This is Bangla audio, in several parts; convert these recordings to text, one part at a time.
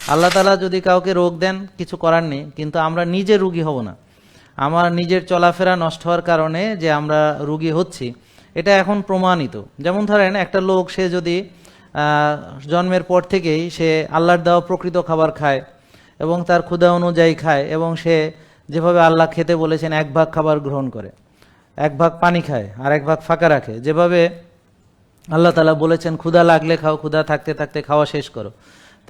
আল্লাহ তালা যদি কাউকে রোগ দেন, কিছু করার নেই, কিন্তু আমরা নিজে রুগী হব না। আমার নিজের চলাফেরা নষ্ট হওয়ার কারণে যে আমরা রুগী হচ্ছি, এটা এখন প্রমাণিত। যেমন ধরেন, একটা লোক, সে যদি জন্মের পর থেকেই সে আল্লাহর দেওয়া প্রকৃত খাবার খায় এবং তার ক্ষুধা অনুযায়ী খায় এবং সে যেভাবে আল্লাহ খেতে বলেছেন, এক ভাগ খাবার গ্রহণ করে, এক ভাগ পানি খায়, আর এক ভাগ ফাঁকা রাখে। যেভাবে আল্লাহ তালা বলেছেন, ক্ষুধা লাগলে খাও, ক্ষুধা থাকতে থাকতে খাওয়া শেষ করো।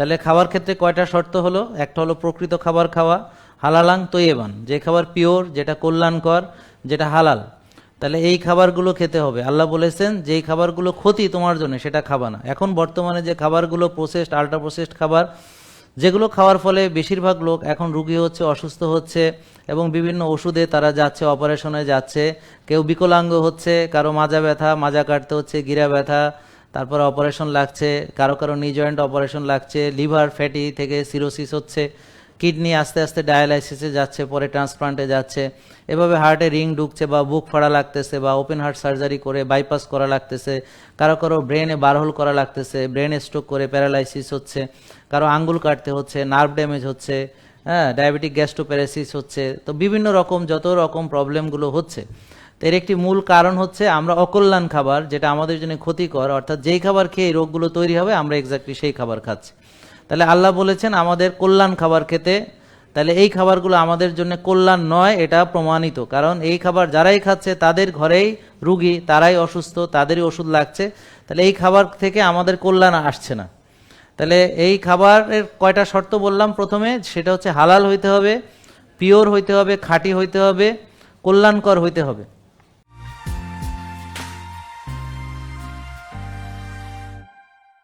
তাহলে খাওয়ার ক্ষেত্রে কয়টা শর্ত হলো? একটা হলো প্রকৃত খাবার খাওয়া, হালালাং তৈবান যে খাবার পিওর, যেটা কল্যাণকর, যেটা হালাল। তাহলে এই খাবারগুলো খেতে হবে। আল্লাহ বলেছেন, যেই খাবারগুলো ক্ষতি তোমার জন্য, সেটা খাবা না। এখন বর্তমানে যে খাবারগুলো প্রসেসড আল্ট্রা প্রসেসড খাবার, যেগুলো খাওয়ার ফলে বেশিরভাগ লোক এখন রুগী হচ্ছে, অসুস্থ হচ্ছে, এবং বিভিন্ন ওষুধে তারা যাচ্ছে অপারেশনে যাচ্ছে, কেউ বিকলাঙ্গ হচ্ছে, কারও মাজা ব্যথা, মাজা কাটতে হচ্ছে, গিরা ব্যথা তারপরে অপারেশন লাগছে, কারও কারও নি জয়েন্ট অপারেশন লাগছে, লিভার, ফ্যাটি থেকে সিরোসিস হচ্ছে, কিডনি আস্তে আস্তে ডায়ালাইসিসে যাচ্ছে, পরে ট্রান্সপ্লান্টে যাচ্ছে, এভাবে হার্টে রিং ঢুকছে বা বুক ফাড়া লাগতেছে বা ওপেন হার্ট সার্জারি করে বাইপাস করা লাগতেছে, কারও কারও ব্রেনে বারহোল করা লাগতেছে ব্রেন স্ট্রোক করে প্যারালাইসিস হচ্ছে, কারও আঙ্গুল কাটতে হচ্ছে নার্ভ ড্যামেজ হচ্ছে হ্যাঁ ডায়াবেটিক গ্যাস্ট্রোপ্যারাসিস হচ্ছে, তো বিভিন্ন রকম, যত রকম প্রবলেমগুলো হচ্ছে এর একটি মূল কারণ হচ্ছে আমরা অকল্যাণ খাবার, যেটা আমাদের জন্য ক্ষতিকর, অর্থাৎ যেই খাবার খেয়ে রোগগুলো তৈরি হবে, আমরা এক্স্যাক্টলি সেই খাবার খাচ্ছি। তাহলে আল্লাহ বলেছেন, আমাদের কল্যাণ খাবার খেতে, তাহলে এই খাবারগুলো আমাদের জন্য কল্যাণ নয়, এটা প্রমাণিত। কারণ এই খাবার যারাই খাচ্ছে, তাদের ঘরেই রুগী, তারাই অসুস্থ, তাদেরই ওষুধ লাগছে। তাহলে এই খাবার থেকে আমাদের কল্যাণ আসছে না। তাহলে এই খাবারের কয়টা শর্ত বললাম প্রথমে, সেটা হচ্ছে হালাল হইতে হবে, পিওর হইতে হবে, খাঁটি হইতে হবে, কল্যাণকর হইতে হবে।